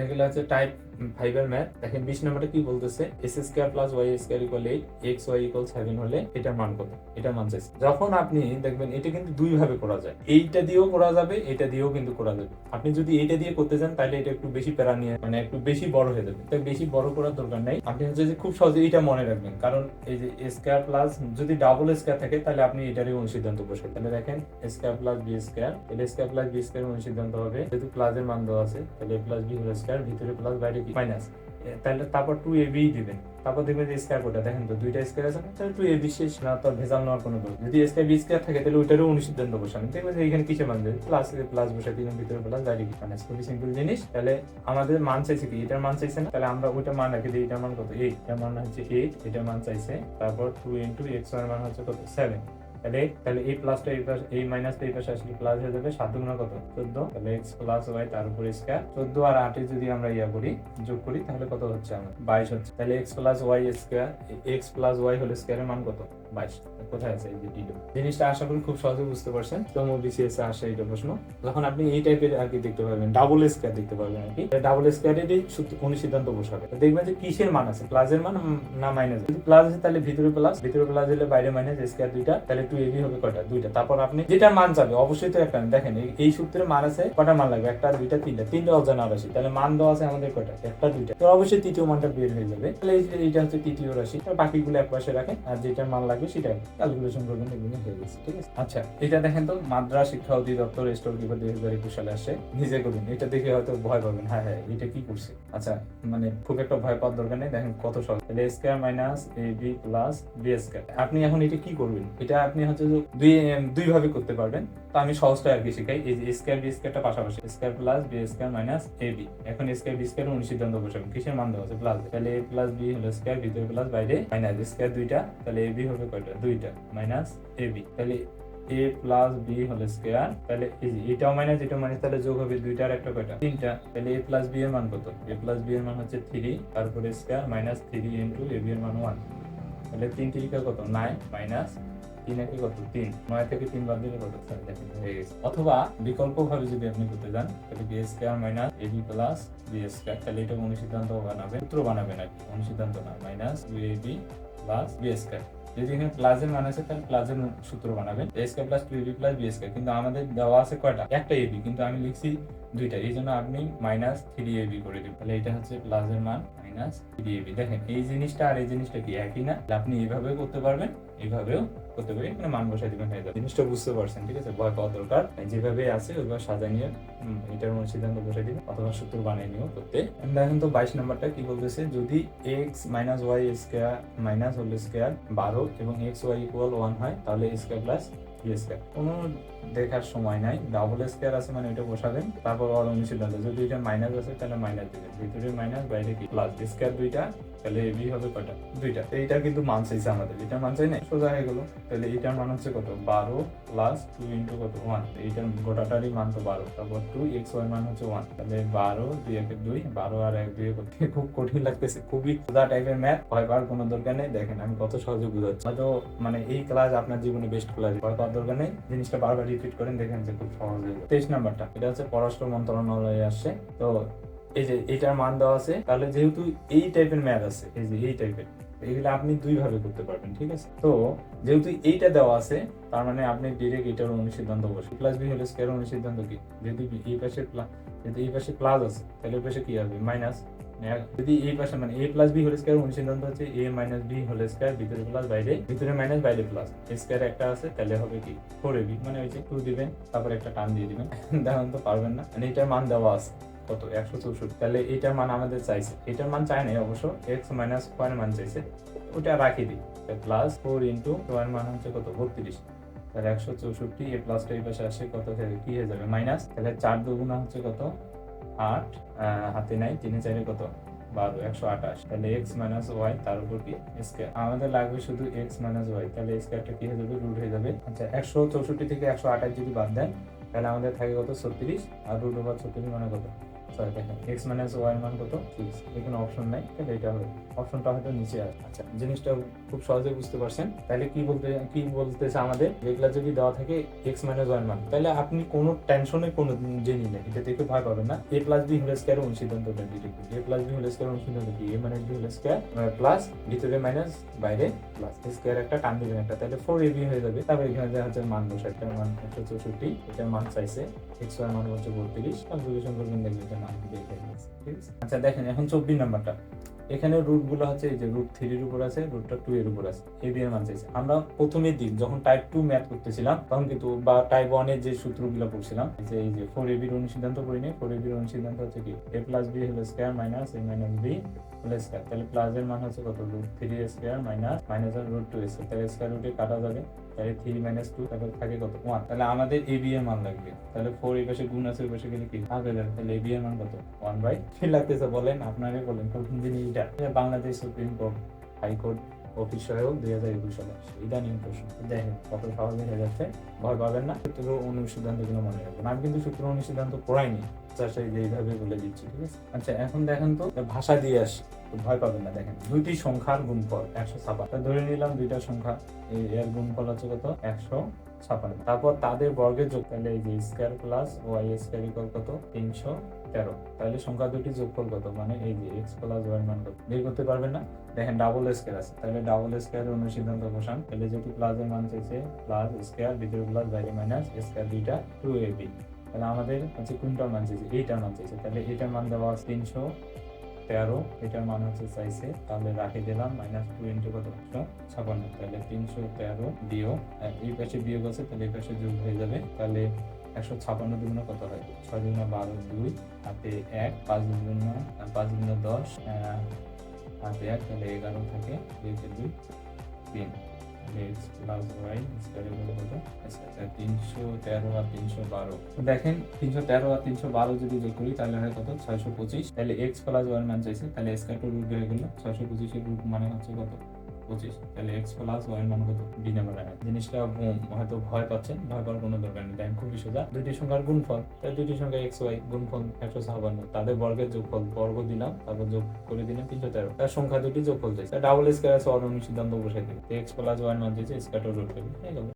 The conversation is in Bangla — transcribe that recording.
এগুলো হচ্ছে টাইপ ফাইভের ম্যাথ বিশ নম্বরে কি বলতেছে? X square plus y square equal eight x y equal seven হলে এটার মান কত? এটা মান চাইছে। যখন আপনি দেখবেন এটা কিন্তু দুই ভাবে করা যায়। এইটা দিয়েও করা যাবে, এটা দিয়েও কিন্তু করা যাবে। আপনি যদি এইটা দিয়ে করতে চান, তাহলে এটা একটু বেশি প্যারা নিয়ে মানে একটু বেশি বড় হয়ে যাবে। তাই বেশি বড় করার দরকার আপনি হচ্ছে যে খুব সহজে এটা মনে রাখবেন। কারণ এই যে স্কোয়ার প্লাস যদি ডাবল স্কোয়ার থাকে, তাহলে আপনি এটারই অনুসিদ্ধান্ত বসে তাহলে দেখেন square plus B square square plus B square অনুসিদ্ধান্ত হবে। যেহেতু প্লাসের মান দেওয়া আছে, তাহলে প্লাস বি হোল স্কোয়ার ভিতরে প্লাস বাইরে মাইনাস তাহলে তারপর টু এ বি দিবেন তারপর দেখবেন যে স্কোয়ার কোটা দেখেন তো দুইটা স্কোয়ার আছে তাহলে টু এ বি শেষ, না তো ভেজাল নেওয়ার কোনো নেই। যদি স্কোয়ার বি স্কোয়ার থাকে, তাহলে ওইটারও অনুসিদ্ধান্ত বসাবেন দেখবেন এখানে কিসে মান দেবে। প্লাস প্লাস বসাই দিলেন ভিতরে প্লাস বাইরে কি মাইনাস খুবই সিম্পল জিনিস। তাহলে আমাদের মান চাইছে কি? এটার মান চাইছে না? তাহলে আমরা ওইটা মান রাখি দিই এটার মান কত? এইট এটার মান হচ্ছে এইট এটার মান চাইছে। তারপর টু ইন্টু এক্সের মান হচ্ছে কত? সেভেন তাহলে তাহলে এই প্লাসটা এই পাশে এই মাইনাসটা এই পাশে আসলে প্লাস হয়ে যাবে সাত গুণা কত? চোদ্দ। তাহলে এক্স প্লাস ওয়াই তার উপর স্কোয়ার চোদ্দ আর আটে যদি আমরা ইয়া করি, যোগ করি, তাহলে কত হচ্ছে আমার বাইশ হচ্ছে। তাহলে x plus y square x plus y হলে স্কোয়ারের মান কত? বাইশ, কোথায় আছে জিনিসটা আশা করি খুব সহজে বুঝতে পারছেন। বিসিএস আসে প্রশ্ন। যখন আপনি এই টাইপের আর কি দেখতে পাবেন ডাবল দেখতে পাবেন আর কি। ডাবল স্কোয়ারেরই অনুসিদ্ধান্ত বসাবে? দেখবেন যে কিসের মান আছে? প্লাসের মান না মাইনাস যদি প্লাস আছে তাহলে ভিতরে প্লাস ভিতরে প্লাস হলে বাইরে মাইনাস দুইটা, তাহলে টু এবি হবে দুইটা। তারপর আপনি যেটা মান যাবে অবশ্যই তো একটা, দেখেন এই- সূত্রে মান আছে কটা মান লাগবে? একটা, দুইটা, তিনটা। তিনটা অজানা রাশি তাহলে মান দেওয়া আছে আমাদের কয়টা? একটা, দুইটা। তো অবশ্যই তৃতীয় মানটা বের হয়ে যাবে। তাহলে এইটা হচ্ছে তৃতীয় রাশি। বাকিগুলো এক পাশে রাখেন, আর যেটা মান লাগবে সেটা ক্যালকুলেশন করবেন এগুলো হয়ে গেছে, ঠিক আছে? আচ্ছা এটা দেখেন তো, মাদ্রাস শিক্ষা অধিদপ্তর স্টোর কিপার দুই হাজার একুশ সালে আসে নিজে করুন। এটা দেখে হয়তো ভয় পাবেন হ্যাঁ হ্যাঁ এটা কি করছে? আচ্ছা মানে খুব একটা ভয় পাওয়ার দরকার নেই, দেখেন কত সহজ। তাহলে square minus A B plus B square আপনি এখন এটা কি করবেন? এটা আপনি হচ্ছে দুই দুই ভাবে করতে পারবেন। তো আমি সহজটা আর কি শিখাই, এই যে স্কোয়ার বি স্কোয়ারটা পাশাপাশি। Square plus B square minus A B এখন স্কোয়ার বি স্কোয়ার অনুসিদ্ধান্ত বসাবেন কিসের মান দেওয়া আছে? প্লাস তাহলে এ প্লাস বি হলো স্কোয়ার ভিতরে প্লাস বাইরে। মাইনাস স্কোয়ার দুইটা। তাহলে এ বি হবে কয়টা? দুইটা। মাইনাস এ বি তাহলে এ প্লাস বি হলো স্কোয়ার তাহলে এটাও মাইনাস এটাও মাইনাস তাহলে যোগ হবে দুইটার একটা কয়টা? তিনটা। তাহলে এ প্লাস বি এর মান কত? এ প্লাস বি এর মান হচ্ছে থ্রি তারপরে square minus three into A B এর মান ওয়ান তাহলে তিন তিরিকা কত? নাইন মাইনাস তিন একে কত? তিন। নয় থেকে তিন বাদ দিলে কত? স্যার দেখেন অথবা বিকল্প ভাবে যদি আপনি করতে যান তাহলে B square minus A B plus B square তাহলে এটা অনুসিদ্ধান্ত বানাবেন, সূত্র বানাবেন আর কি। অনুসিদ্ধান্ত না minus B A B plus B square যদি এখানে প্লাসের মান আছে, তাহলে প্লাসের সূত্র বানাবেন। A square plus two AB plus B square কিন্তু আমাদের দেওয়া আছে কয়টা? একটা এবি কিন্তু আমি লিখছি দুইটা। এই জন্য আপনি মাইনাস থ্রি এবি করে দিন তাহলে এটা হচ্ছে প্লাসের মান। মাইনাস থ্রি দেখেন, এই জিনিসটা আর এই জিনিসটা কি একই না? আপনি এইভাবেও করতে পারবেন এইভাবেও করতে পারি এখানে মান বসাই দিবেন হয়ে যাবে। জিনিসটা বুঝতে পারছেন, ঠিক আছে? ভয় পাওয়া দরকার যেভাবে আছে, ওইভাবে সাজা নিয়ে এটার মধ্যে সিদ্ধান্ত বসাই দিবেন। অথবা সূত্র বানিয়ে নিয়েও করতে। দেখেন তো বাইশ নাম্বারটা কি বলতেছে? যদি x minus y square minus whole square বারো এবং এক্স ওয়াই ইকুয়াল ওয়ান হয়, তাহলে স্কোয়ার প্লাস কোনো দেখার সময় নাই। ডাবল স্কোয়ার আছে মানে এটা বসাবেন। তারপর অল অনুসিদ্ধান্ত যদি এটা মাইনাস আছে, তাহলে মাইনাস দিবেন। ভিতরে মাইনাস বাইরে কি? প্লাস স্কোয়ার দুইটা, তাহলে এবি হবে কয়টা? দুইটা। এইটা কিন্তু মান চাইছে আমাদের। এটা মান চাই না সোজা হয়ে গেলো। তাহলে এটার মান হচ্ছে কত? বারো প্লাস টু ইন্টু কত? ওয়ান এইটার গোটাটারই মান তো বারো। তারপর টু এক্স ওয়াই মান হচ্ছে ওয়ান তাহলে বারো, দুই একে দুই, বারো আর এক দুই করতে খুব কঠিন লাগতেছে। খুবই সোজা টাইপের ম্যাথ ভয় পাওয়ার কোনো দরকার নেই। দেখেন, আমি কত সহজে বুঝাচ্ছি। হয়তো মানে এই ক্লাস আপনার জীবনে বেস্ট ক্লাস পাওয়ার দরকার নেই। জিনিসটা বারবার রিপিট করেন, দেখেন যে খুব সহজ হয়ে তেইশ নাম্বারটা, এটা হচ্ছে পররাষ্ট্র মন্ত্রণালয়ে আসছে। তো এই যে এটার মান দেওয়া আছে, তাহলে যেহেতু এই টাইপের ম্যাথ আছে, এই যে এই টাইপের এগুলো আপনি দুই ভাবে করতে পারবেন, ঠিক আছে? তো যেহেতু এইটা দেওয়া আছে, তার মানে আপনি ডিরেক্ট এটার অনুসিদ্ধান্ত বসে প্লাস বি হলে স্কোয়ার অনুসিদ্ধান্ত কি? যদি এই পাশে প্লাস যদি এই পাশে প্লাস আছে, তাহলে পাশে কি হবে মাইনাস যদি এই পাশে মানে A plus B whole square হচ্ছে A minus B whole square ভিতরে প্লাস বাইরে, ভিতরে মাইনাস বাইরে প্লাস স্কোয়ার একটা আছে, তাহলে হবে কি? ফোর এবি মানে ওই যে টু দিবেন, তারপর একটা টান দিয়ে দিবেন। তো, পারবেন না। মানে এটার মান দেওয়া আছে, কত? একশো চৌষট্টি। তাহলে এটার মান আমাদের চাইছে। এটার মান চায় নাই অবশ্য এক্স মাইনাস ওয়ান মান চাইছে। ওটা রাখি দিই। প্লাস ফোর ইন্টু ওয়ান মান হচ্ছে কত? বত্রিশ। তাহলে একশো চৌষট্টি, এ প্লাসটা এই পাশে আসে, কত? কি হয়ে যাবে? মাইনাস তাহলে চার দুগুণা হচ্ছে কত? আট হাতে নাই, তিনে চারে কত? বারো, একশো আঠাশ। তাহলে এক্স মাইনাস ওয়াই তার উপর কি? স্কোয়ার আমাদের লাগবে শুধু এক্স মাইনাস ওয়াই তাহলে স্কোয়ারটা কি হয়ে যাবে? রুট হয়ে যাবে। আচ্ছা একশো চৌষট্টি থেকে একশো আঠাশ যদি বাদ দেন, তাহলে আমাদের থাকে কত? ছত্রিশ। আর রুট ওভার ছত্রিশ মানে কত? সরি দেখেন এক্স মাইনাস ওয়াই মান কত? সিক্স এখানে অপশন নাই তাহলে এটা হবে। অপশনটা হয়তো নিচে আছে। আচ্ছা জিনিসটা খুব সহজে বুঝতে পারছেন। তাহলে কি বলতে কি বলতেছে আমাদের? এগুলা যদি দেওয়া থাকে এক্স মাইনাস ওয়াই মান। তাহলে আপনি কোনো টেনশনে কোনো জিনিস নেই এটা দেখে ভয় পাবেন না। A plus B whole square অনুসিদ্ধান্তটা দিতে A plus B whole square অনুসিদ্ধান্ত কি A minus B whole square plus ভিতরে মাইনাস বাইরে প্লাস স্কয়ার একটা টান দিবেন একটা। তাহলে ফোর এ বি হয়ে যাবে। তারপর এখানে দেখা যাচ্ছে মান বসে একটা মান একশো চৌষট্টি এটার মান চাইছে এক্স ওয়াই মান হচ্ছে বত্রিশ। কনফিগারেশন করবেন দেখবেন মান ঠিক আচ্ছা দেখেন, এখন চব্বিশ নাম্বারটা। এখানে রুটগুলো হচ্ছে এই যে রুট থ্রির উপর আছে রুটটা টু এর উপর আছে এই দিয়ে মান চাইছে। আমরা প্রথমের দিক যখন টাইপ টু ম্যাথ করতেছিলাম, তখন কিন্তু বা টাইপ ওয়ানের যে সূত্রগুলো পড়ছিলাম যে, এই যে ফোর এ বির অনুসিদ্ধান্ত করিনি। ফোর এ বির অনুসিদ্ধান্ত হচ্ছে কি? এ প্লাস বি হলো square minus A minus B whole square, তাহলে প্লাস এর মান হচ্ছে কত? Root three square minus minus এর রুট টু স্কয়ার তাহলে স্কয়ার রুটে কাটা যাবে, তাহলে থ্রি মাইনাস টু তারপর থাকে কত? ওয়ান তাহলে আমাদের এ বি এর মান লাগবে। তাহলে ফোর এই পাশে গুণ আছে ওই পাশে গেলে কি? হয়ে যাবে। তাহলে এ বি এর মান কত? ওয়ান বাই থ্রি লাগতেছে, বলেন আপনারে বলেন। প্রথম দিন এইটা। Bangladesh supreme court, high court office সহায়ক দুই হাজার একুশ সালে ইদানিং প্রশ্ন দেখেন কত সহজে হয়ে যাচ্ছে, ভয় পাবেন না। সূত্র অনুসিদ্ধান্তগুলো মনে রাখবেন। আমি কিন্তু সূত্র অনুসিদ্ধান্ত পড়াইনি চাষে যে এইভাবে বলে দিচ্ছি, ঠিক আছে? আচ্ছা এখন দেখেন তো ভাষা দিয়ে আসি ভয় পাবেন না, দেখেন। দুইটি সংখ্যার গুণফল, একশো ছাপান্ন। ধরে নিলাম দুইটা সংখ্যা এর গুণফল হচ্ছে কত? একশো ছাপান্ন। তারপর তাদের বর্গের যোগ, তাহলে এই যে স্কয়ার প্লাস ওয়াই স্কয়ার কত? তিনশো তেরো। তাহলে সংখ্যা দুটি যোগফল কত? মানে এই যে এক্স প্লাস ওয়াই মান কত? বের করতে পারবেন না? দেখেন ডাবল স্কয়ার আছে। তাহলে ডাবল স্কয়ার অনুসিদ্ধান্ত বসান। তাহলে যেহেতু প্লাস এর মান চাইছে প্লাস স্কয়ার ভিতরে প্লাস বাইরে মাইনাস স্কয়ার দুইটা টু এ বি তাহলে আমাদের হচ্ছে কোনটার মান চাইছে? এইটার মান চাইছে। তাহলে এটার মান দেওয়া আছে তিনশো তেরো। এটার মান হচ্ছে চাইছে, তাহলে রাখি দিলাম মাইনাস টু ইন্টু কত? ছাপান্ন। তাহলে তিনশো তেরো বিয়োগ এই পাশে বিয়োগ আছে, তাহলে এই পাশে যোগ হয়ে যাবে। তাহলে একশো ছাপান্ন দুগুণ কত হয়? ছয় দুগুণ বারো দুই, হাতে এক, পাঁচ দুগুণ পাঁচ দুগুণ দশ হাতে এক, তাহলে এগারো থাকে দুইতে দুই, তিন। কত? স্কোয়ার তিনশো তেরো আর তিনশো বারো। দেখেন, তিনশো তেরো আর তিনশো বারো যদি করি, তাহলে হয় কত? পঁচিশ। তাহলে এক্স প্লাস ওয়াই মান চাইছে, তাহলে স্কোয়ার টু রুট হয়ে গেল, ছয়শো পঁচিশের রুট মানে হচ্ছে কত? পঁচিশ, তাহলে এক্স প্লাস ওয়াই মান কত বি নাম্বার জিনিসটা হয়তো ভয় পাচ্ছেন, ভয় পাওয়ার কোনো দরকার নেই। দেখেন খুবই সোজা দুটি সংখ্যার গুণফল, তাহলে দুটি সংখ্যা এক্স ওয়াই গুণফল একশো ছাপান্ন। তাদের বর্গের যোগফল, বর্গ দিলাম, তারপর যোগ করে দিলাম তিনশো তেরো। তার সংখ্যা দুটি যোগফল চাইছে ডাবল স্কোয়ার আছে অরণ সিদ্ধান্ত বসে দিবে। এক্স প্লাস ওয়াই মান দিয়েছে স্কোয়ার রুট হয়ে গেল।